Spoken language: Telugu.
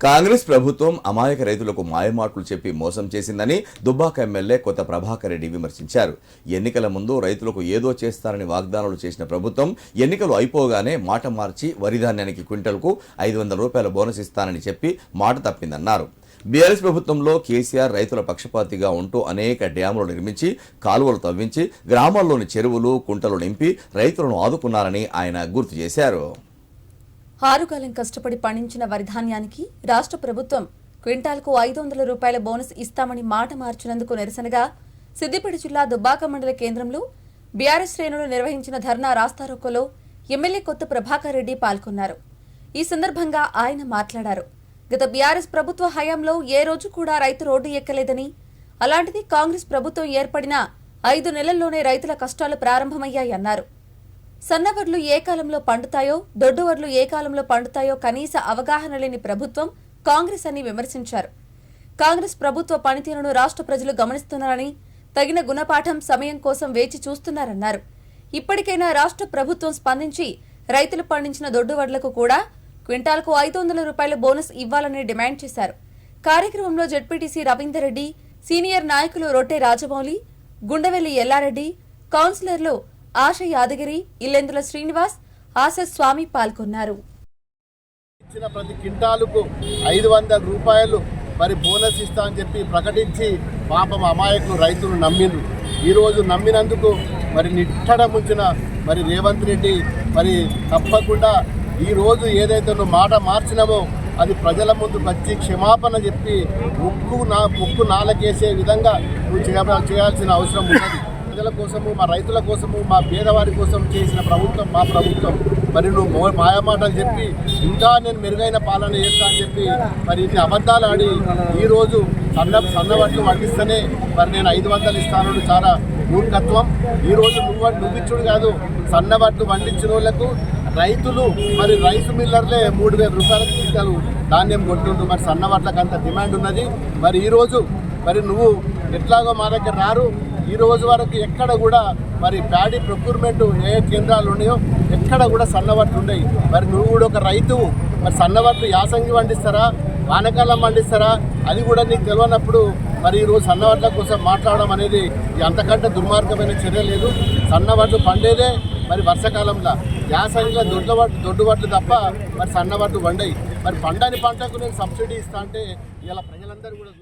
కాంగ్రెస్ ప్రభుత్వం అమాయక రైతులకు మాయమాటలు చెప్పి మోసం చేసిందని దుబ్బాక ఎమ్మెల్యే కొత్త ప్రభాకర్ రెడ్డి విమర్శించారు. ఎన్నికల ముందు రైతులకు ఏదో చేస్తారని వాగ్దానాలు చేసిన ప్రభుత్వం ఎన్నికలు అయిపోగానే మాట మార్చి వరిధాన్యానికి క్వింటల్కు ఐదు వందల రూపాయల బోనస్ ఇస్తానని చెప్పి మాట తప్పిందన్నారు. బీఆర్ఎస్ ప్రభుత్వంలో కేసీఆర్ రైతుల పక్షపాతిగా ఉంటూ అనేక డ్యాములు నిర్మించి కాలువలు తవ్వించి గ్రామాల్లోని చెరువులు కుంటలు నింపి రైతులను ఆదుకున్నారని ఆయన గుర్తు చేశారు. ఆరుగాలం కష్టపడి పండించిన వరిధాన్యానికి రాష్ట్ర ప్రభుత్వం క్వింటాల్కు ఐదు వందల రూపాయల బోనస్ ఇస్తామని మాట మార్చినందుకు నిరసనగా సిద్దిపేట జిల్లా దుబ్బాక మండల కేంద్రంలో బీఆర్ఎస్ శ్రేణులు నిర్వహించిన ధర్నా రాస్తారోకోలో ఎమ్మెల్యే కొత్త ప్రభాకర్ రెడ్డి పాల్గొన్నారు. ఈ సందర్భంగా ఆయన మాట్లాడారు. గత బీఆర్ఎస్ ప్రభుత్వ హయాంలో ఏ రోజు కూడా రైతు రోడ్డు ఎక్కలేదని అలాంటిది కాంగ్రెస్ ప్రభుత్వం ఏర్పడిన ఐదు నెలల్లోనే రైతుల కష్టాలు ప్రారంభమయ్యాయన్నారు. సన్నవడ్లు ఏ కాలంలో పండుతాయో దొడ్డువడ్లు ఏ కాలంలో పండుతాయో కనీస అవగాహన లేని ప్రభుత్వం కాంగ్రెస్ అని విమర్శించారు. కాంగ్రెస్ ప్రభుత్వ పనితీరును రాష్ట్ర ప్రజలు గమనిస్తున్నారని తగిన గుణపాఠం సమయం కోసం వేచి చూస్తున్నారన్నారు. ఇప్పటికైనా రాష్ట్ర ప్రభుత్వం స్పందించి రైతులు పండించిన దొడ్డువడ్లకు కూడా క్వింటాల్కు ఐదు వందల రూపాయల బోనస్ ఇవ్వాలని డిమాండ్ చేశారు. కార్యక్రమంలో జడ్పీటీసీ రవీందర్ రెడ్డి సీనియర్ నాయకులు రొట్టె రాజమౌళి గుండవెల్లి ఎల్లారెడ్డి కౌన్సిలర్లు ఆశ యాదగిరి ఇల్లెందుల శ్రీనివాస్ ఆశ స్వామి పాల్గొన్నారు. ఇచ్చిన ప్రతి క్వింటాలుకు ఐదు వందల రూపాయలు మరి బోనస్ ఇస్తా అని చెప్పి ప్రకటించి పాపం అమాయకులు రైతులు నమ్మిండ్రు. ఈరోజు నమ్మినందుకు మరి నిట్టడ ముంచిన మరి రేవంత్ రెడ్డి మరి తప్పకుండా ఈరోజు ఏదైతే నువ్వు మాట మార్చినావో అది ప్రజల ముందు వచ్చి క్షమాపణ చెప్పి ముక్కు నా ముక్కు నాలకేసే విధంగా నువ్వు చేయాల్సిన అవసరం ఉన్నది. ప్రజల కోసము మా రైతుల కోసము మా పేదవారి కోసం చేసిన ప్రభుత్వం మా ప్రభుత్వం. మరి నువ్వు మో- మాయమాటలు చెప్పి ఇంకా నేను మెరుగైన పాలన చేస్తా అని చెప్పి మరి ఇన్ని అబద్ధాలు ఆడి ఈరోజు సన్న సన్నవట్లు వండిస్తేనే మరి నేను ఐదు వందలు ఇస్తాను చాలా మూర్ఖత్వం. ఈరోజు నువ్వు నువ్విచ్చుడు కాదు సన్నబట్లు వండించిన వాళ్ళకు రైతులు మరి రైసు మిల్లర్లే మూడు వేల రూపాయలకు క్వింటాలు ధాన్యం కొంటుండ్రు. మరి సన్నబట్లకు అంత డిమాండ్ ఉన్నది. మరి ఈరోజు మరి నువ్వు ఎట్లాగో మా దగ్గర రారు ఈ రోజు వరకు ఎక్కడ కూడా మరి ప్యాడీ ప్రొక్యూర్మెంట్ ఏ కేంద్రాలు ఉన్నాయో ఎక్కడ కూడా సన్నవట్లు ఉన్నాయి మరి నువ్వు కూడా ఒక రైతువు మరి సన్నవట్లు యాసంగి పండిస్తారా వానకాలం పండిస్తారా అది కూడా నీకు తెలియనప్పుడు మరి ఈరోజు సన్నవడ్ల కోసం మాట్లాడడం అనేది అంతకంటే దుర్మార్గమైన చర్య లేదు. సన్నవడ్లు పండేదే మరి వర్షాకాలంలో. యాసంగిలో దొడ్ల వడ్లు దొడ్డు వడ్లు తప్ప మరి సన్నవడ్లు పండాయి. మరి పండని పంటకు నేను సబ్సిడీ ఇస్తా అంటే ఇలా ప్రజలందరూ కూడా